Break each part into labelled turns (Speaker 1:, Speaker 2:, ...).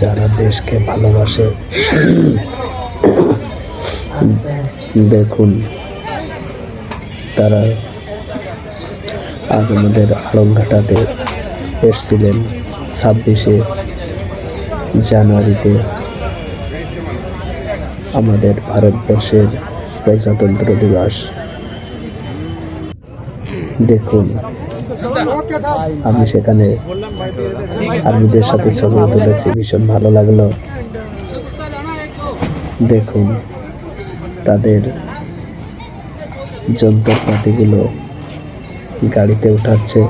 Speaker 1: যারা দেশকে ভালোবাসে, দেখুন, তারা আজ আমাদের আড়ংঘাটাতে এসছিলেন ছাব্বিশে জানুয়ারিতে। আমাদের ভারতবর্ষের প্রজাতন্ত্র দিবস। দেখুন আমি সেখানে আর্মিদের সাথে ছবি তুলেছি, ভীষণ ভালো লাগল। দেখুন, তাদের যন্ত্রপাতিগুলো গাড়িতে উঠাচ্ছে।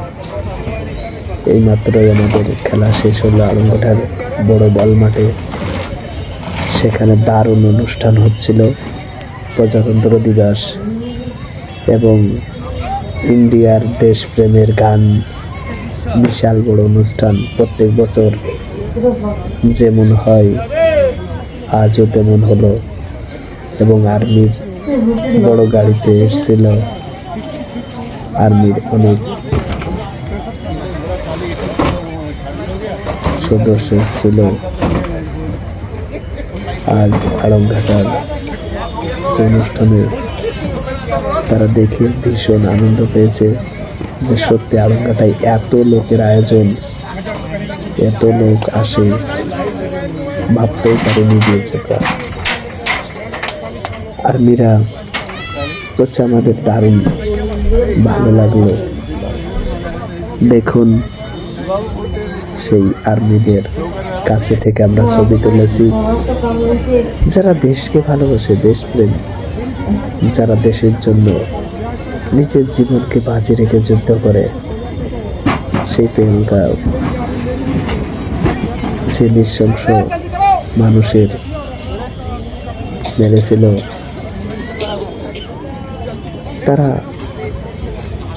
Speaker 1: এই এইমাত্রই আমাদের খেলা শেষ হলো আলমঘাটার বড় বল মাঠে। সেখানে দারুণ অনুষ্ঠান হচ্ছিল। প্রজাতন্ত্র দিবস এবং ইন্ডিয়ার দেশপ্রেমের গান, বিশাল বড় অনুষ্ঠান প্রত্যেক বছর। যেমন হয়, আজও তেমন হলো। এবং আর্মির বড় গাড়িতে এসেছিল আর্মির অনেক সদস্য এসেছিল। আজ আড়ংঘাটার অনুষ্ঠানে তারা দেখে ভীষণ আনন্দ পেয়েছে যে সত্যি আড়ংঘাটায় এত লোকের আয়োজন, এত লোক আসে ভাবতেই পারেনি দিয়েছে প্রায় আর্মিরা হচ্ছে আমাদের দারুণ ভালো লাগল। দেখুন, সেই আর্মিদের কাছে থেকে আমরা ছবি তুলেছি। যারা দেশকে ভালোবাসে, দেশপ্রেম যারা দেশের জন্য নিজের জীবনকে বাজি রেখে যুদ্ধ করে, সেই পেহেলগাঁও যে নৃশংস মানুষের মেরেছিল তারা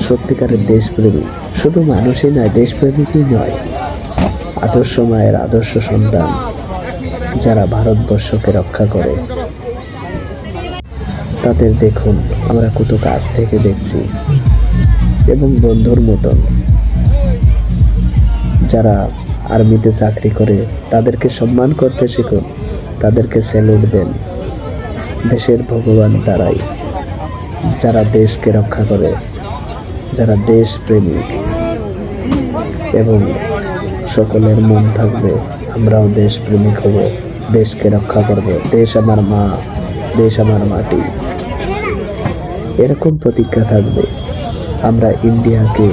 Speaker 1: সত্যিকারের দেশপ্রেমী। শুধু মানুষই নয়, দেশপ্রেমিকই নয়, আদর্শ মায়ের আদর্শ সন্তান যারা ভারতবর্ষকে রক্ষা করে। তাদের দেখুন, আমরা কত কাছ থেকে দেখছি। এবং বন্ধুর মতন। যারা আর্মিতে চাকরি করে, তাদেরকে সম্মান করতে শিখুন, তাদেরকে স্যালুট দেন। দেশের ভগবান তারাই। যারা দেশকে রক্ষা করে, যারা দেশ প্রেমিক এবং সকলের মন থাকবে, আমরাও দেশ প্রেমিক হব, দেশকে রক্ষা করব। দেশ আমার মা, দেশ আমার মাটি। এরকম প্রতিজ্ঞা থাকবে আমরা ইন্ডিয়াকে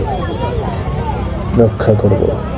Speaker 1: রক্ষা করব।